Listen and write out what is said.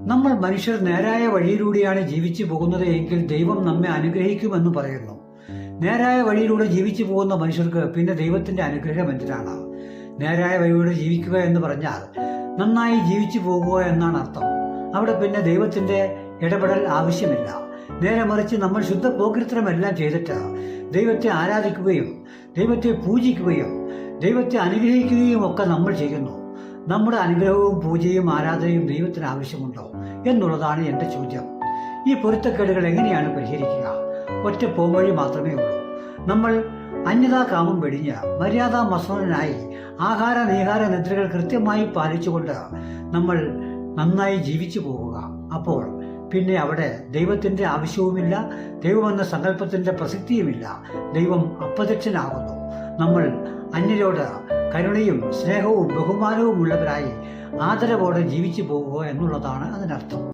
നമ്മൾ മനുഷ്യർ നേരായ വഴിയിലൂടെയാണ് ജീവിച്ചു പോകുന്നത് എങ്കിൽ ദൈവം നമ്മെ അനുഗ്രഹിക്കുമെന്ന് പറയുന്നു. നേരായ വഴിയിലൂടെ ജീവിച്ചു പോകുന്ന മനുഷ്യർക്ക് പിന്നെ ദൈവത്തിന്റെ അനുഗ്രഹം എന്തിനാണ്? നേരായ വഴിയിലൂടെ ജീവിക്കുക എന്ന് പറഞ്ഞാൽ നന്നായി ജീവിച്ചു പോകുക എന്നാണ് അർത്ഥം. അവിടെ പിന്നെ ദൈവത്തിന്റെ ഇടപെടൽ ആവശ്യമില്ല. നേരെ മറിച്ച് നമ്മൾ ശുദ്ധ പോകൃത്രമെല്ലാം ചെയ്തിട്ട് ദൈവത്തെ ആരാധിക്കുകയും ദൈവത്തെ പൂജിക്കുകയും ദൈവത്തെ അനുഗ്രഹിക്കുകയും ഒക്കെ നമ്മൾ ചെയ്യുന്നു. നമ്മുടെ അനുഗ്രഹവും പൂജയും ആരാധനയും ദൈവത്തിന് ആവശ്യമുണ്ടോ എന്നുള്ളതാണ് എന്റെ ചോദ്യം. ഈ പൊരുത്തക്കേടുകൾ എങ്ങനെയാണ് പരിഹരിക്കുക? ഒറ്റ പോംവഴി മാത്രമേ ഉള്ളൂ. നമ്മൾ അന്യതാ കാമം വെടിഞ്ഞ് മര്യാദാ മസോനായി ആഹാര നീഹാര നിദ്രകൾ കൃത്യമായി പാലിച്ചുകൊണ്ട് നമ്മൾ നന്നായി ജീവിച്ചു പോവുക അപ്പോൾ പിന്നെ അവിടെ ദൈവത്തിന്റെ ആവശ്യവുമില്ല ദൈവമെന്ന സങ്കല്പത്തിന്റെ പ്രസക്തിയുമില്ല. ദൈവം അപ്രത്യക്ഷനാകുന്നു. നമ്മൾ അന്യരോട് കരുണയും സ്നേഹവും ബഹുമാനവും ഉള്ളവരായി ആദരവോടെ ജീവിച്ചു പോകുക എന്നുള്ളതാണ് അതിനർത്ഥം.